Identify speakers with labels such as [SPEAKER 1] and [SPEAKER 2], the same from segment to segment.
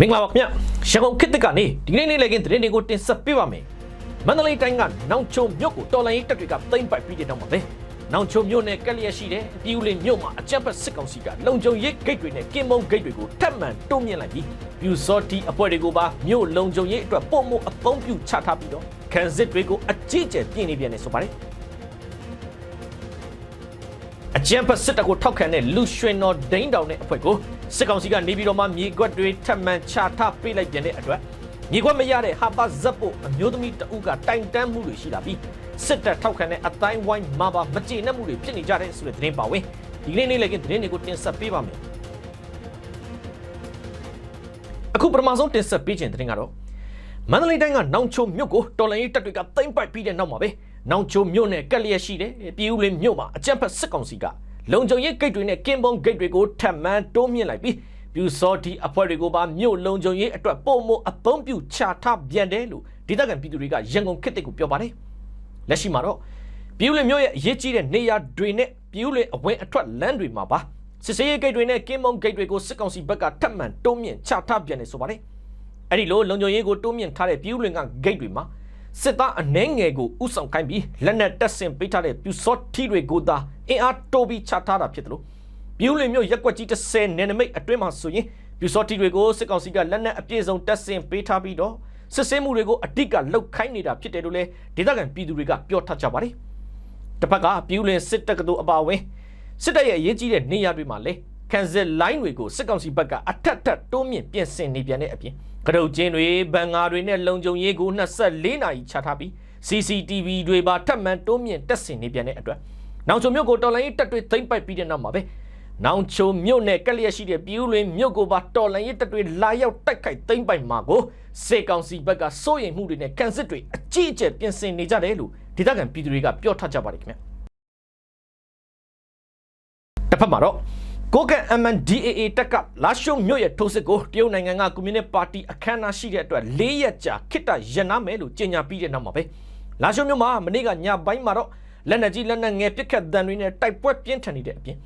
[SPEAKER 1] မင်္ဂလာပါခင်ဗျရန်ကုန်ခေတ်သစ်ကနေဒီကနေ့နေ့လည်ခင်းသတင်းတွေကိုတင်ဆက်ပေးပါမယ်မန္တလေးတိုင်းကနောင်ချုံမြို့ကိုတော်လိုင်းရေးတပ်တွေကသိမ်းပိုက်ပြီးတဲ့နောက်မှာပဲနောင်ချုံမြို့နယ်ကက်လျက်ရှိတဲ့ပြည်ဦးလင်မြို့မှာအကြမ်းဖက်စစ်ကောင်စီကလုံခြုံရေးဂိတ်တွေနဲ့ကင်းမုံဂိတ်တွေကိုထပ်မံတိုးမြင့်လိုက်ပြီးပြူစောတီအဖွဲ့တွေကိုပါမြို့လုံခြုံရေးအတွက်ပုံမှုအသုံးပြုချထားပြီးတော့ခံစစ်တွေကိုအကြီးအကျယ်ပြင်နေပြန်နေဆိုပါတယ်အကြံဖတ်စစ်တပ်ကိုထောက်ခံတဲ့လူရွှင်တော်ဒိန်းတောင်တဲ့အဖွဲ့ကို စစ်ကောင်စီကနေပြီးတော့မှမြေကွက်တွေထပ်မံချထားပေးလိုက်ပြန်တဲ့အတွက်မြေကွက်မရတဲ့ဟာပါဇက်ဖို့အမျိုးသမီးတအုပ်ကတိုင်တန်းမှုတွေရှိလာပြီးစစ်တပ်ထောက်ခံတဲ့အတိုင်းဝိုင်းမှာပါမကျေနပ်မှုတွေဖြစ်နေကြတဲ့ဆိုတဲ့သတင်းပါဝင်ဒီကနေ့နေ့လည်ကသတင်းတွေကိုတင်ဆက်ပေးပါမယ်အခုပထမဆုံးတင်ဆက်ပေးခြင်းသတင်းကတော့မန္တလေးတိုင်းကနောင်ချိုမြို့ကိုတော်လိုင်းရေးတပ်တွေကသိမ်းပိုက်ပြီးတဲ့နောက်မှာပဲနောင်ချိုမြို့နယ်ကက်လျက်ရှိတဲ့ပြည်ဦးလင်းမြို့မှာအကြမ်းဖက်စစ်ကောင်စီက လုံခြုံရေးဂိတ်တွေနဲ့ကင်းဘုံဂိတ်တွေကိုထပ်မံတိုးမြင့်လိုက်ပြီးပြူစောတီအဖွဲ့တွေကိုပါမြို့လုံခြုံရေးအတွက်ပုံမအသုံးပြုချထားပြန်တယ်လို့ဒေသခံပြည်သူတွေကရန်ကုန်ခေတ်တစ်ကိုပြောပါတယ်လက်ရှိမှာတော့ပြည်ဦးလင်းမြို့ရဲ့အရေးကြီးတဲ့နေရာတွေနဲ့ပြည်ဦးလင်းအဝင်အထွက်လမ်းတွေမှာပါစစ်စေးရေးဂိတ်တွေနဲ့ကင်းဘုံဂိတ်တွေကိုစစ်ကောင်စီဘက်ကထပ်မံတိုးမြင့်ချထားပြန်တယ်ဆိုပါတယ်အဲ့ဒီလိုလုံခြုံရေးကိုတိုးမြင့်ထားတဲ့ပြည်ဦးလွင်ကဂိတ်တွေမှာစစ်သားအနှဲငယ်ကိုဥဆောင်ခိုင်းပြီးလက်နက်တပ်ဆင်ပေးထားတဲ့ပြူစောထီတွေကိုသာ အင်အားတိုးပြီးချထားတာဖြစ်တယ်လို့ပြည်ဦးလွင်မြို့ရက်ကွက်ကြီး30နယ်နိမိတ်အတွင်းမှာဆိုရင်ပြူစောထီတွေကိုစစ်ကောင်စီကလက်နက်အပြည့်စုံတပ်ဆင်ပေးထားပြီးတော့စစ်ဆေးမှုတွေကိုအတိတ်ကလှုပ်ခိုင်းနေတာဖြစ်တယ်လို့လည်းဒေသခံပြည်သူတွေကပြောထားကြပါတယ်တစ်ဖက်ကပြည်ဦးလွင်စစ်တပ်ကတူအပါအဝင်စစ်တပ်ရဲ့အရေးကြီးတဲ့နေရာတွေမှာလည်းခံစစ်လိုင်းတွေကိုစစ်ကောင်စီဘက်ကအထက်ထက်တိုးမြင့်ပြင်ဆင်နေပြန်တဲ့အပြင်ကရုတ်ချင်းတွေဘန်ငါတွေနဲ့လုံခြုံရေးကို24နာရီချထားပြီး CCTV တွေပါထပ်မံတိုးမြင့်တက်ဆင်နေပြန်တဲ့အတွက် နောင်ချုံမြို့ကိုတော်လိုင်းရေးတပ်တွေသိမ်းပိုက်ပြီးတဲ့နောက်မှာပဲနောင်ချုံမြို့နယ်ကက်လျက်ရှိတဲ့ပြည်ဦးလွင်မြို့ကိုပါတော်လိုင်းရေးတပ်တွေလာရောက်တိုက်ခိုက်သိမ်းပိုက်မှာကိုစေကောင်စီဘက်ကစိုးရိမ်မှုတွေနဲ့ကန်စစ်တွေအကြီးအကျယ်ပြင်ဆင်နေကြတယ်လို့ဒေသခံပြည်သူတွေကပြောထားကြပါတယ်ခင်ဗျတစ်ဖက်မှာတော့ကိုကန် MNDAA တက်ကလာရှုံမြို့ရဲ့ထိုးစစ်ကိုတရုတ်နိုင်ငံကကွန်မြူနစ်ပါတီအခမ်းအနားရှိတဲ့အတွက်၄ရက်ကြာခိတ္တရန်နာမယ်လို့ကြေညာပြီးတဲ့နောက်မှာပဲလာရှုံမြို့မှာမနေ့ကညပိုင်းမှာတော့ လက်နက်ကြီးလက်နက်ငယ်ပစ်ခတ်တံတွေနဲ့တိုက်ပွဲပြင်းထန်နေတဲ့အပြင်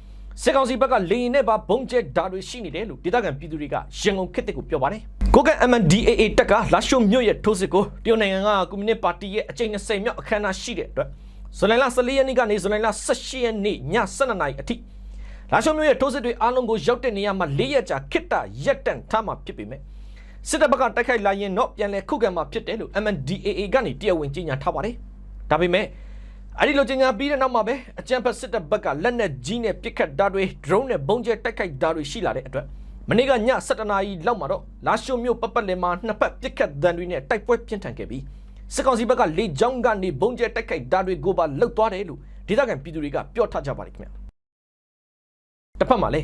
[SPEAKER 1] စစ်ကောင်စီဘက်ကလေရင်နဲ့ပါဘုံကျဲဓာတ်တွေရှိနေတယ်လို့ဒေသခံပြည်သူတွေကရန်ကုန်ခေတ်တစ်ကိုပြောပါတယ်ကိုကန် MNDAA တက်ကလာရှုံမြို့ရဲ့ထိုးစစ်ကိုတရုတ်နိုင်ငံကကွန်မြူနစ်ပါတီရဲ့အကြိမ်20မြောက်အခမ်းအနားရှိတဲ့အတွက်ဇူလိုင်လ14ရက်နေ့ကနေဇူလိုင်လ18ရက်နေ့ည7:00နာရီအထိလာရှုံမျိုးရဲ့ထိုးစစ်တွေအားလုံးကိုရောက်တဲ့နေရာမှာ၄ရက်ကြာခိတ္တရက်တန့်ထားမှာဖြစ်ပေမဲ့စစ်တပ်ဘက်ကတိုက်ခိုက်လာရင်တော့ပြန်လဲခုခံမှာဖြစ်တယ်လို့ MNDAA ကနေတရားဝင်ကြေညာထားပါတယ်။ဒါပေမဲ့ အဲ့ဒီလိုကြေညာပြီးတဲ့နောက်မှာပဲအကြံဖက်စစ်တပ်ဘက်ကလက်နက်ကြီးနဲ့ပစ်ခတ်ဓာတ်တွေ drone နဲ့ဘုံကျဲတိုက်ခိုက်ဓာတ်တွေရှိလာတဲ့အတွက်မနေ့ကည7:00နာရီလောက်မှာတော့လာရှုံမျိုးပတ်ပတ်လည်မှာနှစ်ဖက်ပစ်ခတ်ဓာတ်တွေနဲ့တိုက်ပွဲပြင်းထန်ခဲ့ပြီးစစ်ကောင်စီဘက်ကလေကြောင်းကနေဘုံကျဲတိုက်ခိုက်ဓာတ်တွေကိုပါလှုပ်သွားတယ်လို့ဒေသခံပြည်သူတွေကပြောထားကြပါတယ်ခင်ဗျာတစ်ဖက်မှာလေ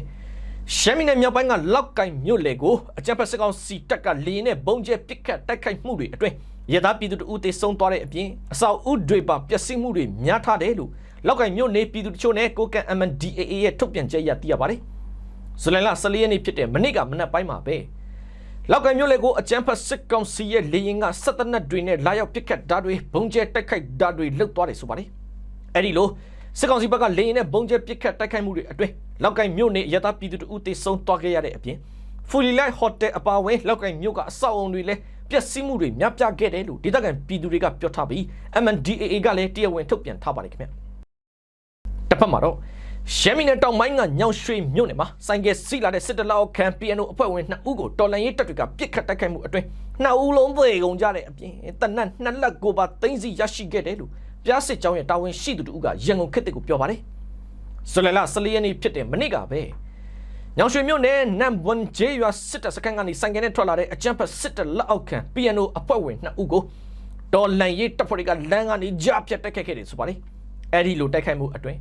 [SPEAKER 1] ရှမ်းပြည်နယ်မြောက်ပိုင်းကလောက်ကင်မြို့လေကိုအကြမ်းဖက်စစ်ကောင်စီတပ်ကလေရင်နဲ့ဘုံကျဲပစ်ခတ်တိုက်ခိုက်မှုတွေအတွင်းရသားပြည်သူတို့ဦးတေဆုံးသွားတဲ့အပြင်အဆောက်အဦတွေပါပျက်စီးမှုတွေများထားတယ်လို့လောက်ကင်မြို့နေပြည်သူတို့ချို့နဲ့ကိုကန် MNDAA ရဲ့ထုတ်ပြန်ချက်အရသိရပါတယ်။ဇူလိုင်လ14ရက်နေ့ဖြစ်တဲ့မနေ့ကမနက်ပိုင်းမှာပဲလောက်ကင်မြို့လေကိုအကြမ်းဖက်စစ်ကောင်စီရဲ့လေရင်ကစက်တနက်တွေနဲ့လာရောက်ပစ်ခတ်ဓာတ်တွေဘုံကျဲတိုက်ခိုက်ဓာတ်တွေလှုပ်သွားတယ်ဆိုပါတယ်။အဲ့ဒီလိုစစ်ကောင်စီဘက်ကလေရင်နဲ့ဘုံကျဲပစ်ခတ်တိုက်ခိုက်မှုတွေအတွင်း လောက်ကိုင်မြို့နယ်ရသပြည်သူတို့တေဆုံးသွားခဲ့ရတဲ့အပြင်ဖူလီလိုက်ဟိုတယ်အပါအဝင်လောက်ကိုင်မြို့ကအဆောက်အုံတွေလည်းပျက်စီးမှုတွေများပြားခဲ့တယ်လို့ဒေသခံပြည်သူတွေကပြောထားပြီး MNDAA ကလည်းတရားဝင်ထုတ်ပြန်ထားပါတယ်ခင်ဗျတစ်ဖက်မှာတော့ရှမ်းပြည်နယ်တောင်ပိုင်းကညောင်ရွှေမြို့နယ်မှာစိုင်ကယ်စီလာတဲ့စစ်တလောက်ခံ PNO အဖွဲ့ဝင်2ဦးကိုတော်လန်ရေးတပ်တွေကပစ်ခတ်တိုက်ခိုက်မှုအတွင်း2ဦးလုံးသေကုန်ကြတဲ့အပြင်တနက်နှစ်လက်ကိုပါသိမ်းဆီရရှိခဲ့တယ်လို့ပြားစစ်ကြောင်းရဲ့တာဝန်ရှိသူတို့ကရန်ကုန်ခေတ်ကိုပြောပါတယ် ဇူလိုင်လ14ရက်နေ့ဖြစ်တဲ့မနေ့ကပဲညောင်ရွှေမြို့နယ်နမ်ဘွန်ဂျေရွာစစ်တပ်စခန်းကနေဆိုင်ကယ်နဲ့ထွက်လာတဲ့အကြမ်းဖက်စစ်တပ်လက်အောက်ခံ PNO အဖွဲ့ဝင်2ဦးကိုတော်လန်ရေးတပ်ဖွဲ့တွေကလမ်းကနေကြားဖြတ်တိုက်ခိုက်ခဲ့တယ်ဆိုပါတယ်အဲ့ဒီလိုတိုက်ခိုက်မှုအတွင်း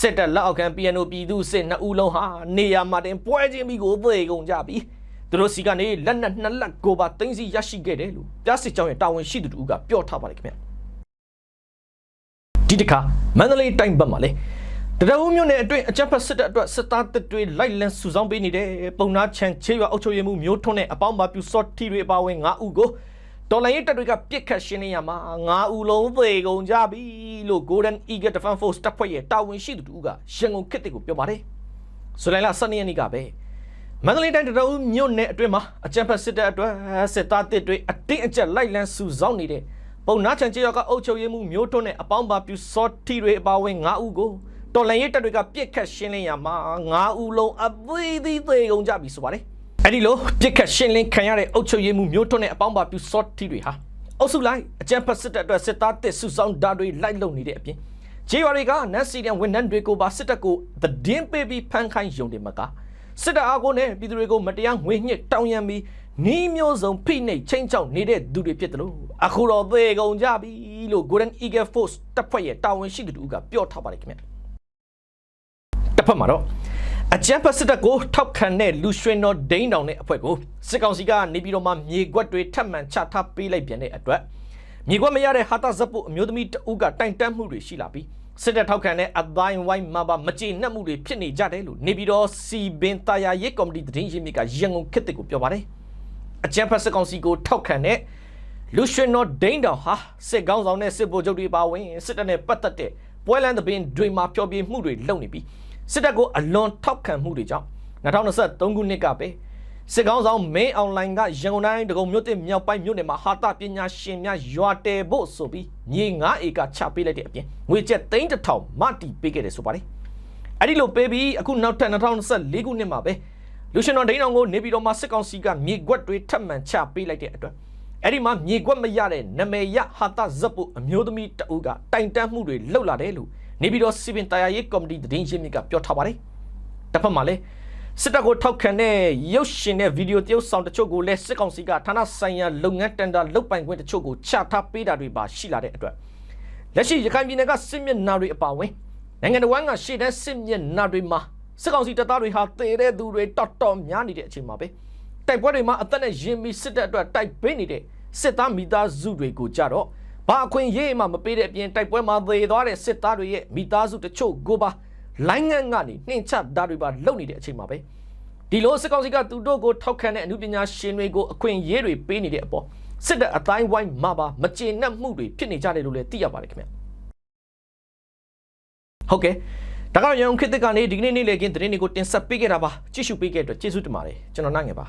[SPEAKER 1] စစ်တပ်လက်အောက်ခံ PNO ပြည်သူစစ်2ဦးလုံးဟာနေရာမှာတင်ပွဲချင်းပြီးကိုသေကုန်ကြပြီးသူတို့စီကနေလက်နက်နှစ်လက်ကိုပါသိမ်းဆီရရှိခဲ့တယ်လို့ပြစစ်ကြောင်းရဲ့တာဝန်ရှိသူတို့ကပြောထားပါတယ်ခင်ဗျဒီတစ်ခါမန္တလေးတိုင်းဘက်မှာလေ တရဝုမြို့နယ်အတွင်းအကြမ်းဖက်စစ်တပ်အတွက်စစ်သားတပ်တွေလိုက်လံစုဆောင်းပေးနေတဲ့ပုံနာချန်ချေးရွာအုပ်ချုပ်ရေးမှုမျိုးထွန်းနဲ့အပေါင်းပါပြူစော့ထီတွေအပါဝင်9ဦးကိုတော်လိုင်းရေးတပ်တွေကပြစ်ခတ်ရှင်းနေရမှာ9ဦးလုံးသေကုန်ကြပြီလို့ Golden Eagle Defense Force တပ်ဖွဲ့ရဲ့တာဝန်ရှိသူတို့ကရန်ကုန်ခေတ်တွေကိုပြောပါတယ်။ဇူလိုင်လ12ရက်နေ့ကပဲမန္တလေးတိုင်းတရအုပ်မြို့နယ်အတွင်းမှာအကြံဖက်စစ်တပ်အတွက်စစ်သားတစ်တွေအတင်းအကျပ်လိုက်လံစုဆောင်းနေတဲ့ပုံနာချန်ချေရောကအုပ်ချုပ်ရေးမှုမျိုးထွန်းနဲ့အပေါင်းပါပြူစောတီတွေအပါအဝင်9ဦးကို တော်လန်ရေးတပ်တွေကပြစ်ခတ်ရှင်းလင်းရမှာ9ဦးလုံးအသေးသေးသေးကုန်ကြပြီဆိုပါတယ်အဲ့ဒီလိုပြစ်ခတ်ရှင်းလင်းခံရတဲ့အုပ်ချုပ်ရေးမှုမျိုးထွန်းနဲ့အပေါင်းပါပြူစောတီတွေဟာအုပ်စုလိုက်အကြံဖက်စစ်တပ်အတွက်စစ်သားတစ်စုဆောင်းဓာတ်တွေလိုက်လုံနေတဲ့အပြင်ဂျေဝရီကနတ်စီဒန်ဝန်ထမ်းတွေကိုပါစစ်တပ်ကိုသတင်းပေးပြီးဖမ်းခိုင်းယုံတယ်မကစစ်တပ်အားကိုနဲ့ပြည်သူတွေကိုမတရားငွေညှစ်တောင်းရမ်းပြီးနီးမျိုးစုံဖိနှိပ်ချင်းချောက်နေတဲ့သူတွေဖြစ်တယ်လို့အခုတော့သေကုန်ကြပြီလို့ Golden Eagle Force တပ်ဖွဲ့ရဲ့တာဝန်ရှိသူတို့ကပြောထားပါတယ်ခင်ဗျ တစ်ဖက်မှာတော့အကြံဖက်စစ်တပ်ကိုထောက်ခံတဲ့လူရွှေတော်ဒိန်းတောင်တဲ့အဖွဲ့ကိုစစ်ကောင်စီကနေပြီးတော့မှမြေကွက်တွေထပ်မံချထားပေးလိုက်ပြန်တဲ့အတွက်မြေကွက်မရတဲ့ဟာတာဇက်ပုအမျိုးသမီးတဦးကတိုင်တန်းမှုတွေရှိလာပြီးစစ်တပ်ထောက်ခံတဲ့အတိုင်းဝိုင်းမှာပါမကြေနပ်မှုတွေဖြစ်နေကြတယ်လို့နေပြီးတော့စီဘင်တာယာရေးကော်မတီသတင်းရင်းမြစ်ကရန်ကုန်ခေတ်တစ်ကိုပြောပါတယ်အကြံဖက်စစ်ကောင်စီကိုထောက်ခံတဲ့လူရွှေတော်ဒိန်းတောင်ဟာစစ်ကောင်းဆောင်နဲ့စစ်ဗိုလ်ချုပ်တွေပါဝင်စစ်တပ်နဲ့ပတ်သက်တဲ့ပွဲလန်းသဘင်တွေမှာဖျော်ဖြေမှုတွေလုပ်နေပြီး စစ်တပ်ကိုအလွန်ထောက်ခံမှုတွေကြောင့်2023ခုနှစ်ကပဲစစ်ကောင်းဆောင်မင်းအွန်လိုင်းကရန်ကုန်တိုင်းဒဂုံမြို့တစ်မြောက်ပိုင်းမြို့နယ်မှာဟာတာပညာရှင်များရွာတယ်ဖို့ဆိုပြီးမြေ9ဧကချပေးလိုက်တဲ့အပြင်ငွေကျပ်သိန်းတစ်ထောင်မတီပေးခဲ့တယ်ဆိုပါတယ်အဲ့ဒီလိုပေးပြီးအခုနောက်ထပ်2024ခုနှစ်မှာပဲလူရှင်တော်ဒိန်းအောင်ကိုနေပြည်တော်မှာစစ်ကောင်စီကမြေကွက်တွေထပ်မံချပေးလိုက်တဲ့အတွက်အဲ့ဒီမှာမြေကွက်မရတဲ့နမေရဟာတာဇက်ပုအမျိုးသမီးတအုပ်ကတိုင်တန်းမှုတွေလှုပ်လာတယ်လို့ နေပြည်တော်စီပင်တရားရေးကော်မတီသတင်းရင်းမြစ်ကပြောထားပါတယ်တစ်ဖက်မှာလည်းစစ်တပ်ကိုထောက်ခံတဲ့ရုပ်ရှင်တဲ့ဗီဒီယိုတရုပ်ဆောင်တချို့ကိုလည်းစစ်ကောင်စီကဌာနဆိုင်ရာလုပ်ငန်းတန်တာလုတ်ပိုင်ခွင့်တချို့ကိုချထားပေးတာတွေပါရှိလာတဲ့အတွက်လက်ရှိရခိုင်ပြည်နယ်ကစစ်မျက်နှာတွေအပါအဝင်နိုင်ငံတော်ကရှေ့တန်းစစ်မျက်နှာတွေမှာစစ်ကောင်စီတပ်သားတွေဟာတည်တဲ့သူတွေတော်တော်များနေတဲ့အချိန်မှာပဲတိုက်ပွဲတွေမှာအသက်နဲ့ရင်ပြီးစစ်တပ်အတွက်တိုက်ပေးနေတဲ့စစ်သားမိသားစုတွေကိုကြတော့ ဘာအခွင့်ရေးမှမပေးတဲ့အပြင်တိုက်ပွဲမှာသေသွားတဲ့စစ်သားတွေရဲ့မိသားစုတချို့ကိုပါလိုင်းငန်းကနေနှင်ချတာတွေပါလုပ်နေတဲ့အချိန်မှာပဲဒီလိုစစ်ကောင်စီကသူတို့ကိုထောက်ခံတဲ့အမှုပညာရှင်တွေကိုအခွင့်အရေးတွေပေးနေတဲ့အပေါ်စစ်တပ်အတိုင်းဝိုင်းမှာပါမကျေနပ်မှုတွေဖြစ်နေကြတယ်လို့လည်းသိရပါတယ်ခင်ဗျဟုတ်ကဲ့ဒါကတော့ရန်ကုန်ခေတ်သစ်ကနေဒီကနေ့နေ့လည်ခင်းသတင်းတွေကိုတင်ဆက်ပေးခဲ့တာပါကြည့်ရှုပေးခဲ့တဲ့အတွက်ကျေးဇူးတင်ပါတယ်ကျွန်တော်နိုင်ငယ်ပါ